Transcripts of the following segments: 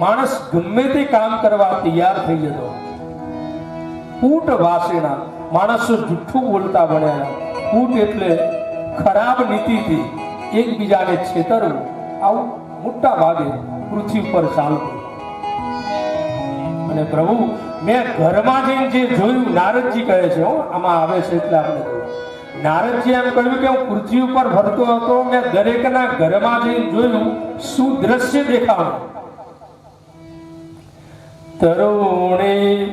માણસ ગમે તે કામ કરવા તૈયાર થઈ જતો કૂટ વાસેના માણસો જુઠ્ઠું બોલતા ભણ્યા. કૂટ એટલે ખરાબ નીતિથી એકબીજાને છેતરવું. આવું મોટા ભાગે પૃથ્વી પર ચાલતું. અને પ્રભુ, મેં ઘરમાં જઈને જે જોયું, નારદજી કહે છે, હો, આમાં આવે છે એટલે આપણે નારદજી એમ કહ્યું કે હું પૃથ્વી ઉપર ફરતો હતો, મેં દરેકના ઘરમાં જઈને જોયું શું દ્રશ્ય દેખાણું. તરુણી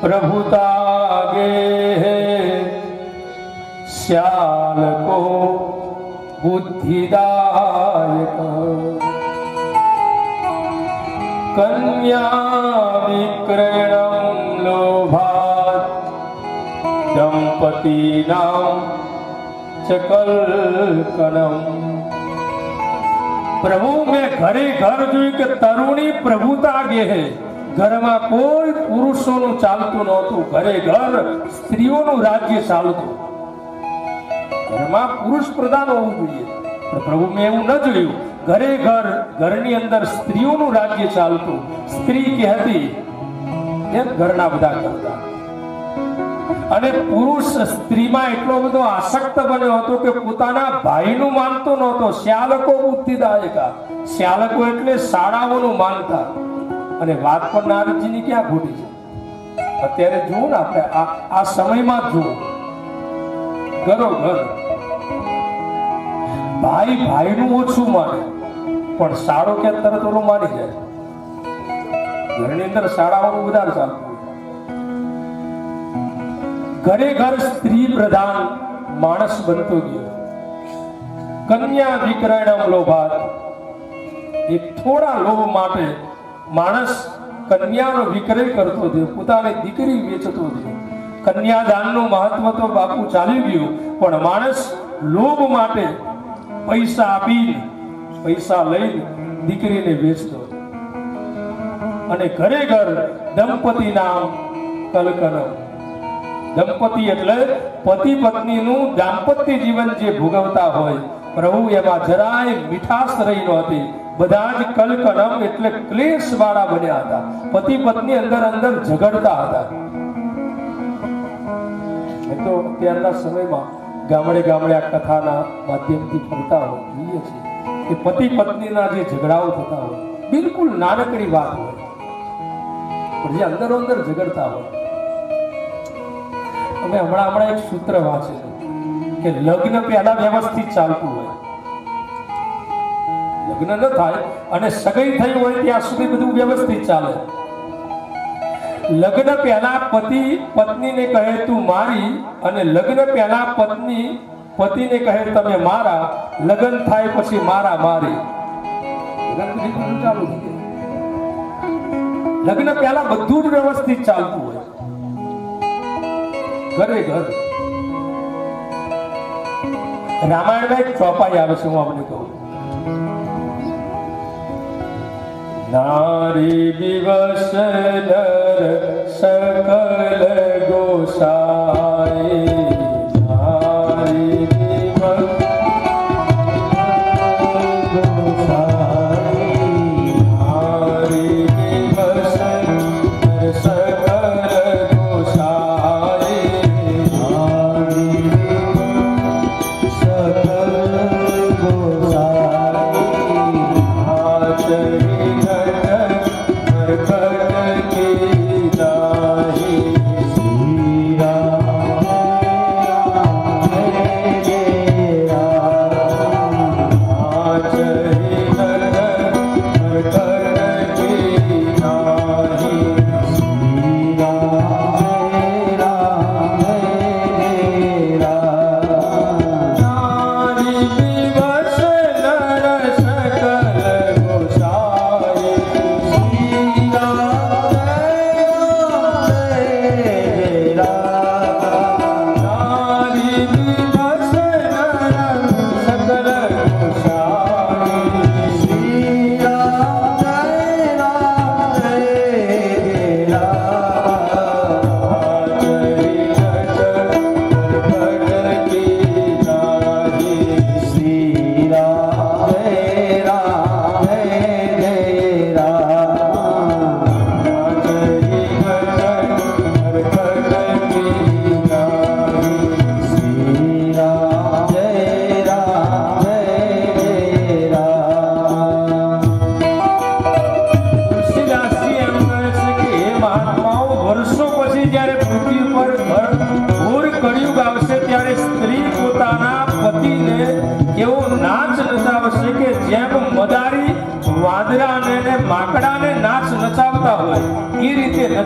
પ્રભુતાગે શ્યાલ કો બુદ્ધિદાયક. કન્યા વિક્રયણમ લોભાત. દંપતીનામ ચકલકનમ. પ્રભુ, મેં ઘરે ઘર જોયું કે તરુણી પ્રભુતા ગે હે. ઘરમાં કોઈ પુરુષોનું ચાલતું નહોતું. ઘરે ઘર સ્ત્રીઓનું રાજ્ય ચાલતું. ઘરમાં પુરુષ પ્રધાન હોવું જોઈએ. પ્રભુ મેં એવું ન જોયું. ઘરે ઘર, ઘરની અંદર સ્ત્રીઓનું રાજ્ય ચાલતું. સ્ત્રી કહેતી એમ ઘરના બધા કરતા. અને પુરુષ સ્ત્રીમાં એટલો બધો આસક્ત બન્યો હતો કે પોતાના ભાઈનું માનતો નહોતો. શ્યાલકો બુદ્ધિદાયકા શ્યાલકો એટલે શાળાઓનું માનતા. અને વાત પણ નારદજીની ક્યાં ખોટી છે? અત્યારે જુઓ ને આપણે, આ સમયમાં જુઓ. ઘરો ઘર. ભાઈ ભાઈનું ઓછું માને, પણ શાળો કે તરત ઓલો માની જાય? ઘરની અંદર શાળાઓનું વધારે ચાલતું ઘરે ઘર સ્ત્રી પ્રધાન માણસ બનતો ગયો. કન્યા વિક્રયણમ લોભાત એ થોડા લોભ માટે માણસ કન્યાનો વિક્રય કરતો થયો, પોતાની દીકરી વેચતો થયો. કન્યાદાનનું મહત્વ તો બાપુ ચાલી ગયું, પણ માણસ લોભ માટે પૈસા આપીને, પૈસા લઈને દીકરીને વેચતો અને ઘરે ઘર દંપતી નામ કલકનમ દંપતિ એટલે પતિ પત્નીનું દાંપત્ય જીવન જે ભોગવતા હોય, પ્રભુ એમાં જરાય મીઠાશ રહી નહોતી. બધા જ કલકલમ એટલે ક્લેશ વાળા બન્યા હતા. પતિ પત્ની અંદર અંદર ઝઘડતા હતા. તો અત્યારના સમયમાં ગામડે ગામડે આ કથાના માધ્યમથી ફરતા હોય, જોઈએ છીએ. કે પતિ પત્નીના જે ઝઘડાઓ થતા હોય, બિલકુલ નાનકડી વાત હોય. પણ જે અંદરો અંદર ઝઘડતા હોય. અમે હમણાં હમણાં એક સૂત્ર વાંચેલું કે લગ્ન પહેલા વ્યવસ્થિત ચાલતું હોય. લગ્ન ન થાય અને સગાઈ થઈ હોય ત્યાં સુધી બધું વ્યવસ્થિત ચાલે. લગ્ન પહેલા પતિ, પત્નીને કહે, તું મારી, અને લગ્ન પહેલા પત્ની, પતિને કહે, તમે મારા, લગ્ન થાય પછી મારા મારી. લગ્ન પહેલા બધું જ વ્યવસ્થિત ચાલતું હોય. ઘરે ઘર. રામાયણમાં એક ચોપાઈ આવે છે, હું આપણે કહું. નારી દિવસ નર સકલ ગોસાઈ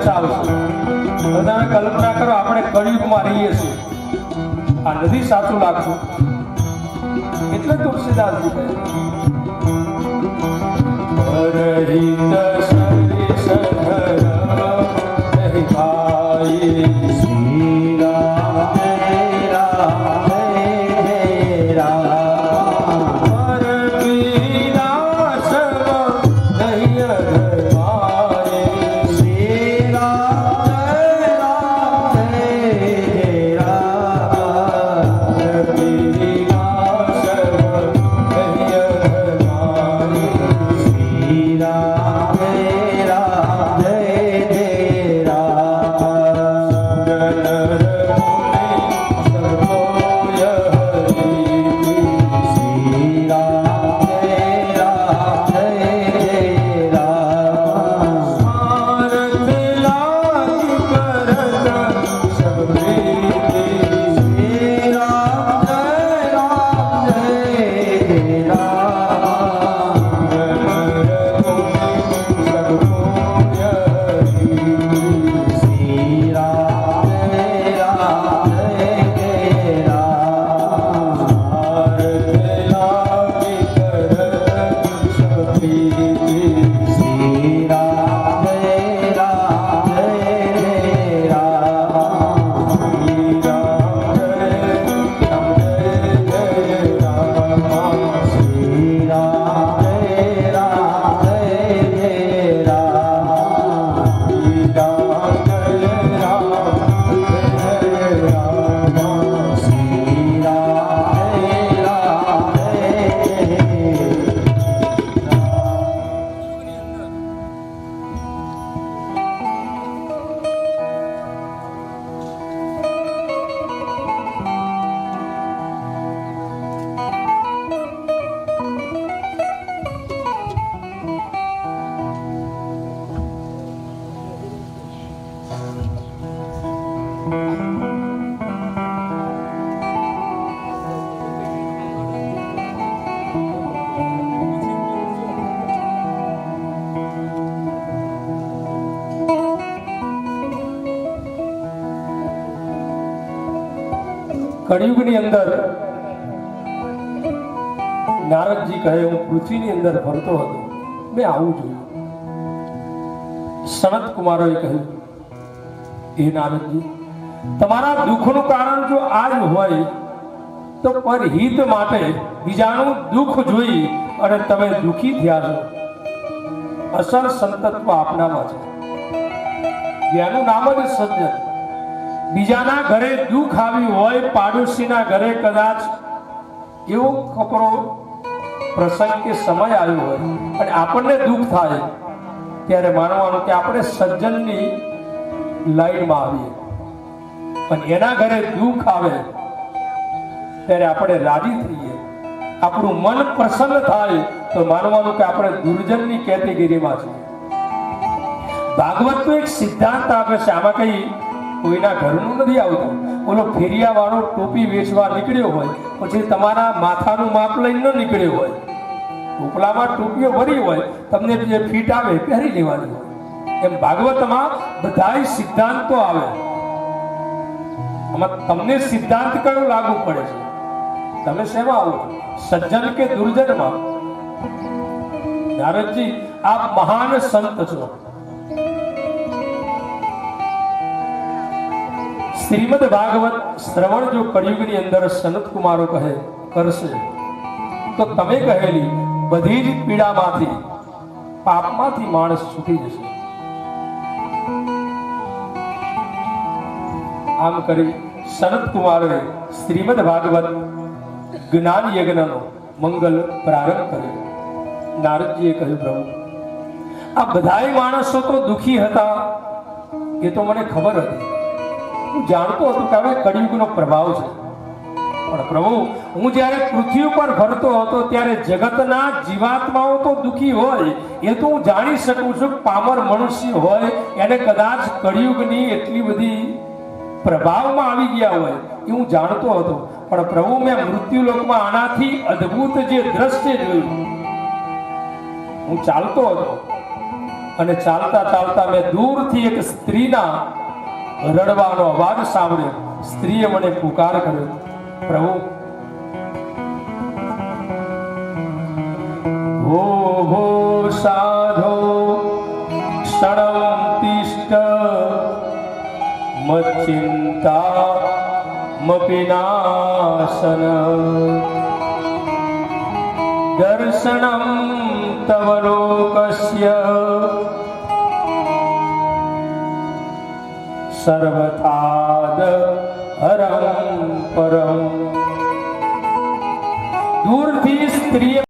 રીતે નચાવશે બધાને કલ્પના કરો, આપણે કળિયુગમાં રહીએ છીએ. આ નથી સાચું લાગતું. એટલે તુલસીદાસજી કહે ભાઈ કળિયુગની અંદર નારદજી કહે, હું પૃથ્વીની અંદર ફરતો હતો. મેં આવું જોયું. સનત કુમારોએ કહ્યું એ નારદજી, તમારા દુઃખનું કારણ જો આ જ હોય, તો પરહિત માટે બીજાનું દુઃખ જોઈ અને તમે દુઃખી થયા છો. અસર સંતત્વ આપનામાં છે. જેનું નામ જ સજ્જન. બીજાના ઘરે દુઃખ આવ્યું હોય, પાડોશીના ઘરે કદાચ એવો કપરો પ્રસંગ કે સમય આવ્યો હોય અને આપણને દુઃખ થાય, ત્યારે માનવાનું કે આપણે સજ્જનની લાઈનમાં આવીએ. પણ એના ઘરે દુઃખ આવે, ત્યારે આપણે રાજી થઈએ. આપણું મન પ્રસન્ન થાય, તો માનવાનું કે આપણે દુર્જનની કેટેગરીમાં છીએ. ભાગવત એક સિદ્ધાંત આપે છે, આમાં કઈ કોઈના ઘરનું નથી આવતું. ઓલો ફેરિયા વાળો ટોપી વેચવા નીકળ્યો હોય, પછી તમારા માથાનું માપ લઈને ન નીકળ્યો હોય. ટોપલામાં ટોપીઓ ભરી હોય, તમને જે ફીટ આવે પહેરી લેવાની હોય. એમ ભાગવતમાં બધાય સિદ્ધાંતો આવે. આમાં તમને સિદ્ધાંત કયો લાગુ પડે છે? તમે શેમાં આવો સજ્જન કે દુર્જનમાં? નારદજી, આપ મહાન સંત છો. શ્રીમદ ભાગવત શ્રવણ જો કળિયુગની અંદર સનત કુમારો કહે, કરશે, તો તમે કહેલી, બધી જ પીડામાંથી, પાપમાંથી માણસ છૂટી જશે. આમ કરી સનત કુમારોએ શ્રીમદ ભાગવત જ્ઞાન યજ્ઞનો મંગલ પ્રારંભ કર્યો. નારદજીએ કહ્યું, પ્રભુ, આ બધાય માણસો તો દુખી હતા. એ તો મને ખબર હતી. હું જાણતો હતો કે હવે કળિયુગનો પ્રભાવ છે. પણ પ્રભુ, હું જ્યારે પૃથ્વી ઉપર ફરતો હતો, ત્યારે જગતના જીવાત્માઓ તો દુખી હોય. એ તો હું જાણી શકું છું પામર મનુષ્ય હોય, એને કદાચ કળિયુગની એટલી બધી પ્રભાવમાં આવી ગયા હોય એ હું જાણતો હતો. પણ પ્રભુ, મેં મૃત્યુલોકમાં આનાથી અદ્ભુત જે દ્રશ્ય જોયું. હું ચાલતો હતો. અને ચાલતા ચાલતા મેં દૂરથી એક સ્ત્રીના રડવાનો અવાજ સાંભળ્યો. સ્ત્રીએ મને પુકાર કર્યો. પ્રભુ, હો હો, સાધો ક્ષણમ મચ્ચિંતા મપિનાશન. દર્શનમ તવ લોકસ્ય સર્વથાદ હરમ પરમ દૂરથી સ્ત્રીએ